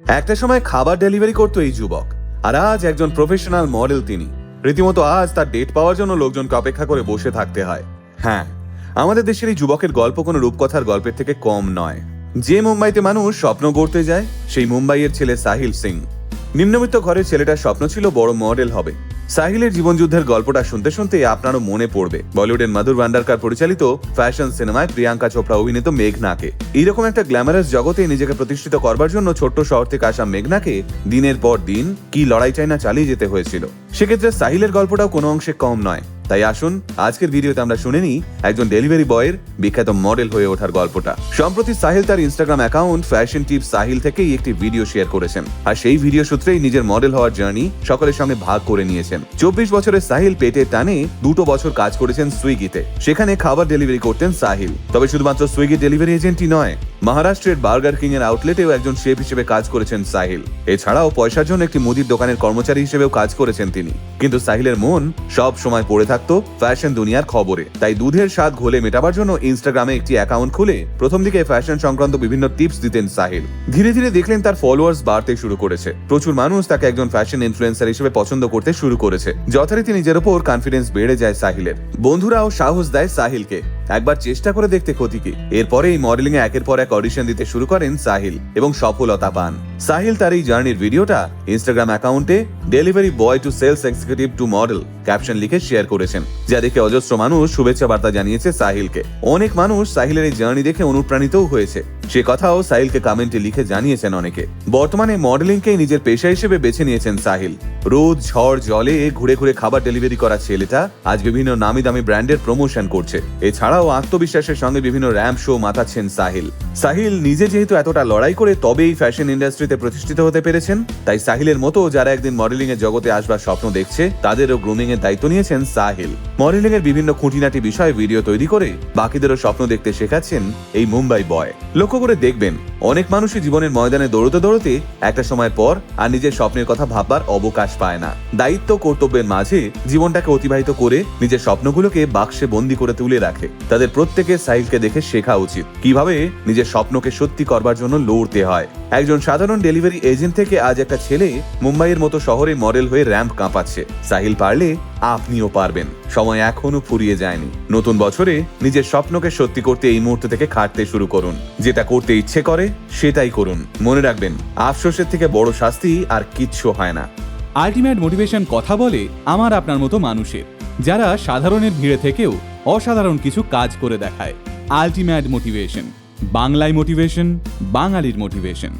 একটা সময় খাবার ডেলিভারি করতো এই যুবক, আর আজ একজন প্রফেশনাল মডেল তিনি। রীতিমতো আজ তার ডেট পাওয়ার জন্য লোকজনকে অপেক্ষা করে বসে থাকতে হয়। হ্যাঁ আমাদের দেশের এই যুবকের গল্প কোনো রূপকথার গল্পের থেকে কম নয়। যে মুম্বাইতে মানুষ স্বপ্ন গড়তে যায়, সেই মুম্বাইয়ের ছেলে সাহিল সিং। নিম্নবিত্ত ঘরের ছেলেটার স্বপ্ন ছিল বড় মডেল হবে। সাহিলের জীবনযুদ্ধের গল্পটা শুনতে শুনতে আপনারও মনে পড়বে। বলিউডের মধুর ভান্ডারকার পরিচালিত ফ্যাশন সিনেমায় প্রিয়াঙ্কা চোপড়া অভিনীত মেঘনাকে। এইরকম একটা গ্ল্যামারাস জগতে নিজেকে প্রতিষ্ঠিত করবার জন্য ছোট্ট শহর থেকে আসা মেঘনাকে দিনের পর দিন কি লড়াই চাইনা চালিয়ে যেতে হয়েছিল। সেক্ষেত্রে সাহিলের গল্পটাও কোনো অংশে কম নয়। তাই আসুন, আজকের ভিডিওতে আমরা শুনে নিই একজন ডেলিভারি বয়ের বিখ্যাত মডেল হয়ে ওঠার গল্পটা। সম্প্রতি সাহিল তার Instagram account fashion tip Sahil থেকেই একটি ভিডিও শেয়ার করেছেন। আর সেই ভিডিও সূত্রেই নিজের মডেল হওয়ার জার্নি সকলের সঙ্গে ভাগ করে নিয়েছেন। চব্বিশ বছরের সাহিল পেটে টানে দুটো বছর কাজ করেছেন সুইগিতে সেখানে খাবার ডেলিভারি করতেন সাহিল। তবে শুধুমাত্র সুইগি ডেলিভারি এজেন্টই নয় মহারাষ্ট্রের বার্গার কিং এর আউটলেটেও একজন শেফ হিসেবে কাজ করেছেন সাহিল। এছাড়াও পয়সার জন্য একটি মুদির দোকানের কর্মচারী হিসেবেও কাজ করেছেন তিনি। কিন্তু সাহিলের মন সব সময় পড়ে থাকতো ফ্যাশন দুনিয়ার খবরে। তাই দুধের স্বাদ ঘোলে মেটাবার জন্য ইনস্টাগ্রামে একটি অ্যাকাউন্ট খুলে প্রথম দিকে ফ্যাশন সংক্রান্ত বিভিন্ন টিপস দিতেন সাহিল। ধীরে ধীরে দেখলেন তার ফলোয়ার্স বাড়তে শুরু করেছে। প্রচুর মানুষ তাকে একজন ফ্যাশন ইনফ্লুয়েন্সার হিসেবে পছন্দ করতে শুরু করেছে, যথারীতি নিজের ওপর কনফিডেন্স বেড়ে যায় সাহিলের। বন্ধুরাও সাহস দেয় সাহিলকে। একবার চেষ্টা করে দেখতে ক্ষতি কি এরপরে এই মডেলিং এ একের পর এক অডিশন দিতে শুরু করেন সাহিল এবং সফলতা পান। সাহিল তার এই জার্নির ভিডিওটা ইনস্টাগ্রাম অ্যাকাউন্টে delivery boy to sales executive to model caption লিখে শেয়ার করেছেন, যা দেখে অজস্র মানুষ শুভেচ্ছা বার্তা জানিয়েছে সাহিলকে। অনেক মানুষ সাহিলের এই জার্নি দেখে অনুপ্রাণিতও হয়েছে। সে কথাও সাহিলকে কমেন্টে লিখে জানিয়েছেন অনেকে। বর্তমানে মডেলিংকেই নিজের পেশা হিসেবে বেছে নিয়েছেন সাহিল। রোদ, ঝড়, জলে ঘুরে ঘুরে খাবার ডেলিভারি করা ছেলেটা আজ বিভিন্ন নামি দামি ব্র্যান্ডের প্রমোশন করছে। এছাড়াও আত্মবিশ্বাসের সঙ্গে বিভিন্ন র্যাম্প শো মাতাচ্ছেন সাহিল। সাহিল নিজে যেহেতু এতটা লড়াই করে তবেই ফ্যাশন ইন্ডাস্ট্রিতে প্রতিষ্ঠিত হতে পেরেছেন। তাই সাহিলের মতো যারা একদিন মডেলিং এর জগতে আসবার স্বপ্ন দেখছে, তাদেরও গ্রুমিং এর দায়িত্ব নিয়েছেন সাহিল। মডেলিং এর বিভিন্ন খুঁটিনাটি বিষয়ে ভিডিও তৈরি করে বাকিদেরও স্বপ্ন দেখতে শেখাচ্ছেন এই মুম্বাই বয়। লক্ষ্য করে দেখবেন, অনেক মানুষই জীবনের ময়দানে দৌড়তে দৌড়তে একটা সময় পর আর নিজের স্বপ্নের কথা ভাববার অবকাশ পায় না। দায়িত্ব কর্তব্যের মাঝে জীবনটাকে অতিবাহিত করে নিজের স্বপ্নগুলোকে বাক্সে বন্দি করে তুলে রাখে। তাদের প্রত্যেকে সাহিলকে দেখে শেখা উচিত। কীভাবে নিজের স্বপ্নকে সত্যি করবার জন্য লড়তে হয়। একজন সাধারণ ডেলিভারি এজেন্ট থেকে আজ একটা ছেলে মুম্বাইয়ের মতো শহরে মডেল হয়ে র্যাম্প কাঁপাচ্ছে। সাহিল পারলে আপনিও পারবেন। সময় এখনও ফুরিয়ে যায়নি। নতুন বছরে নিজের স্বপ্নকে সত্যি করতে এই মুহূর্ত থেকে খাটতে শুরু করুন। যেটা করতে ইচ্ছে করে, সেটাই করুন। মনে রাখবেন, আফসোসের থেকে বড় শাস্তি আর কিচ্ছু হয় না। আলটিমেট মোটিভেশন কথা বলে আমার আপনার মতো মানুষের। যারা সাধারণের ভিড়ে থেকেও অসাধারণ কিছু কাজ করে দেখায়। Ultimate motivation. বাংলায় মোটিভেশন, বাঙালির মোটিভেশন।